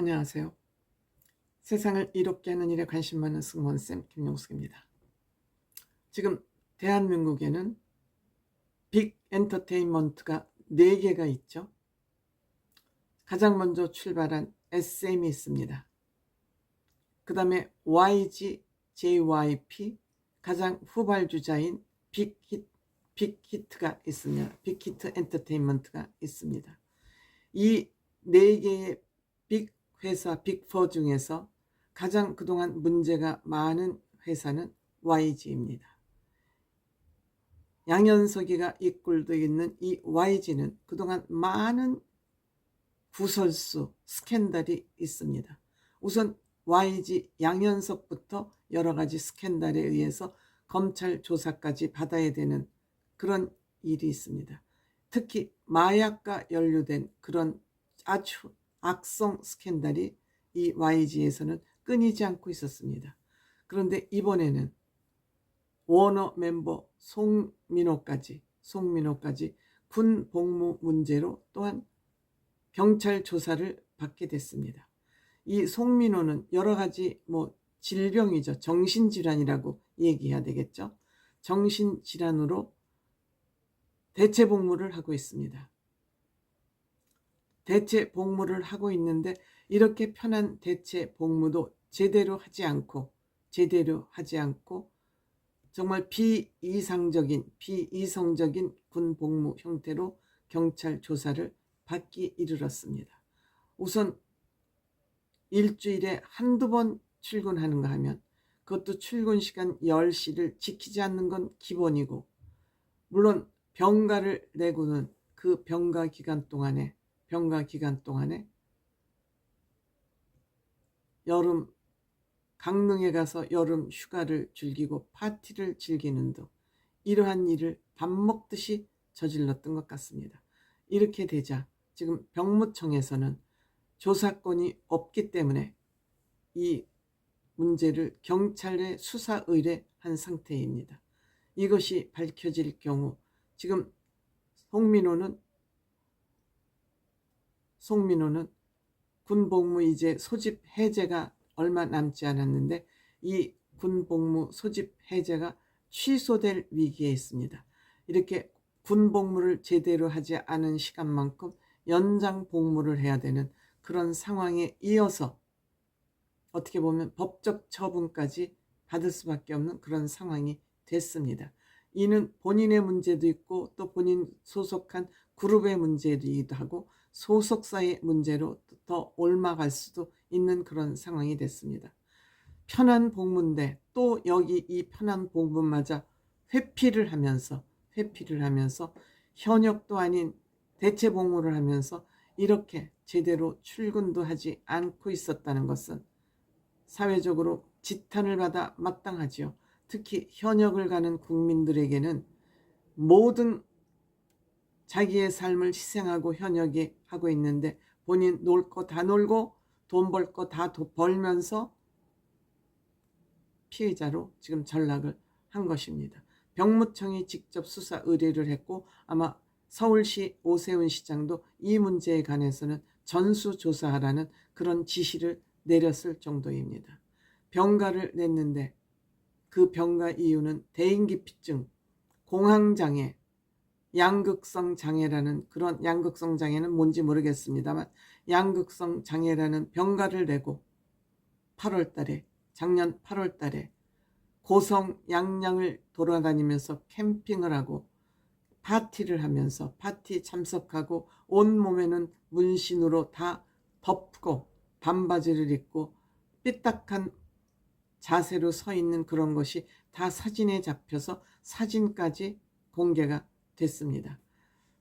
안녕하세요. 세상을 이롭게 하는 일에 관심 많은 승무원쌤 김용숙입니다. 지금 대한민국에는 빅 엔터테인먼트가 4개가 있죠. 가장 먼저 출발한 SM이 있습니다. 그 다음에 YG, JYP, 가장 후발주자인 빅히트, 빅히트가 있습니다. 빅히트 엔터테인먼트가 있습니다. 이네 개의 빅 회사 빅4 중에서 가장 그동안 문제가 많은 회사는 YG입니다. 양현석이가 이끌고 있는 이 YG는 그동안 많은 구설수, 스캔들이 있습니다. 우선 YG 양현석부터 여러 가지 스캔들에 의해서 검찰 조사까지 받아야 되는 그런 일이 있습니다. 특히 마약과 연루된 그런 아주 악성 스캔들이 이 YG에서는 끊이지 않고 있었습니다. 그런데 이번에는 워너 멤버 송민호까지 송민호까지 군 복무 문제로 또한 경찰 조사를 받게 됐습니다. 이 송민호는 여러 가지 뭐 질병이죠. 정신질환이라고 얘기해야 되겠죠. 정신질환으로 대체 복무를 하고 있습니다. 대체 복무를 하고 있는데 이렇게 편한 대체 복무도 제대로 하지 않고 제대로 하지 않고 정말 비이상적인 비이성적인 군 복무 형태로 경찰 조사를 받기 이르렀습니다. 우선 일주일에 한두 번 출근하는가 하면 그것도 출근 시간 10시를 지키지 않는 건 기본이고 물론 병가를 내고는 그 병가 기간 동안에 병가 기간 동안에 여름 강릉에 가서 여름 휴가를 즐기고 파티를 즐기는 등 이러한 일을 밥 먹듯이 저질렀던 것 같습니다. 이렇게 되자 지금 병무청에서는 조사권이 없기 때문에 이 문제를 경찰에 수사 의뢰한 상태입니다. 이것이 밝혀질 경우 지금 송민호는 송민호는 군복무 이제 소집 해제가 얼마 남지 않았는데 이 군복무 소집 해제가 취소될 위기에 있습니다. 이렇게 군복무를 제대로 하지 않은 시간만큼 연장 복무를 해야 되는 그런 상황에 이어서 어떻게 보면 법적 처분까지 받을 수밖에 없는 그런 상황이 됐습니다. 이는 본인의 문제도 있고 또 본인 소속한 그룹의 문제이기도 하고 소속사의 문제로 더 옮아갈 수도 있는 그런 상황이 됐습니다. 편한 복무인데 또 여기 이 편한 복무마저 회피를 하면서 회피를 하면서 현역도 아닌 대체 복무를 하면서 이렇게 제대로 출근도 하지 않고 있었다는 것은 사회적으로 지탄을 받아 마땅하지요. 특히 현역을 가는 국민들에게는 모든 자기의 삶을 희생하고 현역에 하고 있는데 본인 놀 거 다 놀고 돈 벌 거 다 벌면서 피해자로 지금 전락을 한 것입니다. 병무청이 직접 수사 의뢰를 했고 아마 서울시 오세훈 시장도 이 문제에 관해서는 전수조사하라는 그런 지시를 내렸을 정도입니다. 병가를 냈는데 그 병가 이유는 대인기피증, 공황장애, 양극성 장애라는 그런 양극성 장애는 뭔지 모르겠습니다만 양극성 장애라는 병가를 내고 8월 달에 작년 8월 달에 고성 양양을 돌아다니면서 캠핑을 하고 파티를 하면서 파티 참석하고 온 몸에는 문신으로 다 덮고 반바지를 입고 삐딱한 자세로 서 있는 그런 것이 다 사진에 잡혀서 사진까지 공개가 됐습니다.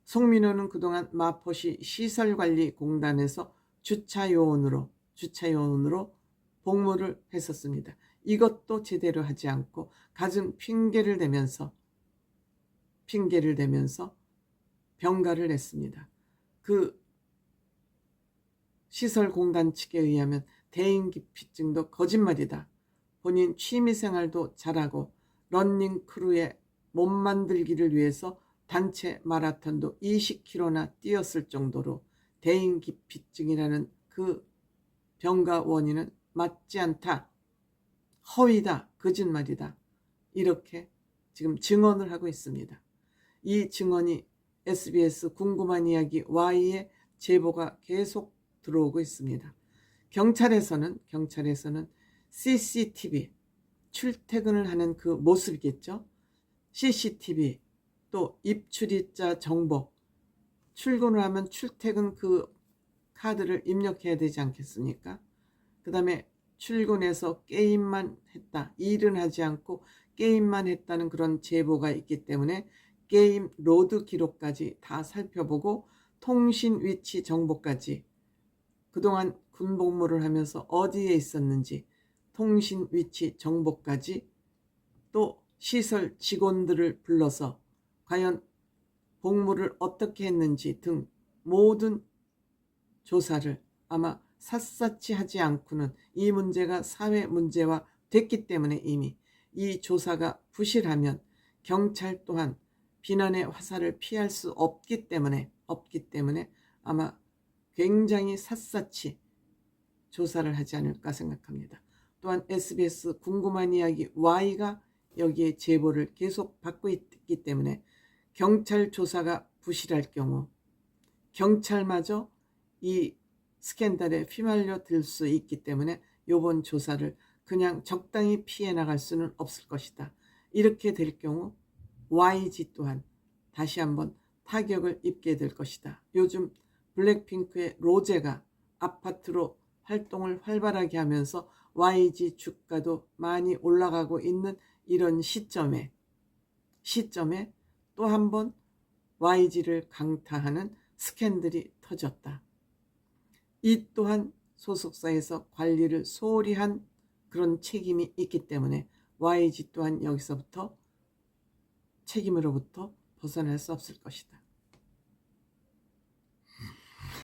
송민호는 그동안 마포시 시설관리공단에서 주차요원으로 주차요원으로 복무를 했었습니다. 이것도 제대로 하지 않고 갖은 핑계를 대면서 핑계를 대면서 병가를 냈습니다. 그 시설공단 측에 의하면 대인기피증도 거짓말이다. 본인 취미생활도 잘하고 런닝 크루에 몸 만들기를 위해서 단체 마라톤도 20km나 뛰었을 정도로 대인기피증이라는 그 병가 원인은 맞지 않다. 허위다. 거짓말이다. 이렇게 지금 증언을 하고 있습니다. 이 증언이 SBS 궁금한 이야기 Y의 제보가 계속 들어오고 있습니다. 경찰에서는 경찰에서는 CCTV 출퇴근을 하는 그 모습이겠죠. CCTV 또 입출입자 정보 출근을 하면 출퇴근 그 카드를 입력해야 되지 않겠습니까? 그 다음에 출근해서 게임만 했다. 일은 하지 않고 게임만 했다는 그런 제보가 있기 때문에 게임 로드 기록까지 다 살펴보고 통신 위치 정보까지 그동안 군복무를 하면서 어디에 있었는지 통신 위치 정보까지 또 시설 직원들을 불러서 과연 복무를 어떻게 했는지 등 모든 조사를 아마 샅샅이 하지 않고는 이 문제가 사회 문제화 됐기 때문에 이미 이 조사가 부실하면 경찰 또한 비난의 화살을 피할 수 없기 때문에 없기 때문에 아마 굉장히 샅샅이 조사를 하지 않을까 생각합니다. 또한 SBS 궁금한 이야기 Y가 여기에 제보를 계속 받고 있기 때문에 경찰 조사가 부실할 경우 경찰마저 이 스캔들에 휘말려 들 수 있기 때문에 요번 조사를 그냥 적당히 피해 나갈 수는 없을 것이다. 이렇게 될 경우 YG 또한 다시 한번 타격을 입게 될 것이다. 요즘 블랙핑크의 로제가 아파트로 활동을 활발하게 하면서 YG 주가도 많이 올라가고 있는 이런 시점에 시점에 또 한 번 YG를 강타하는 스캔들이 터졌다. 이 또한 소속사에서 관리를 소홀히 한 그런 책임이 있기 때문에 YG 또한 여기서부터 책임으로부터 벗어날 수 없을 것이다.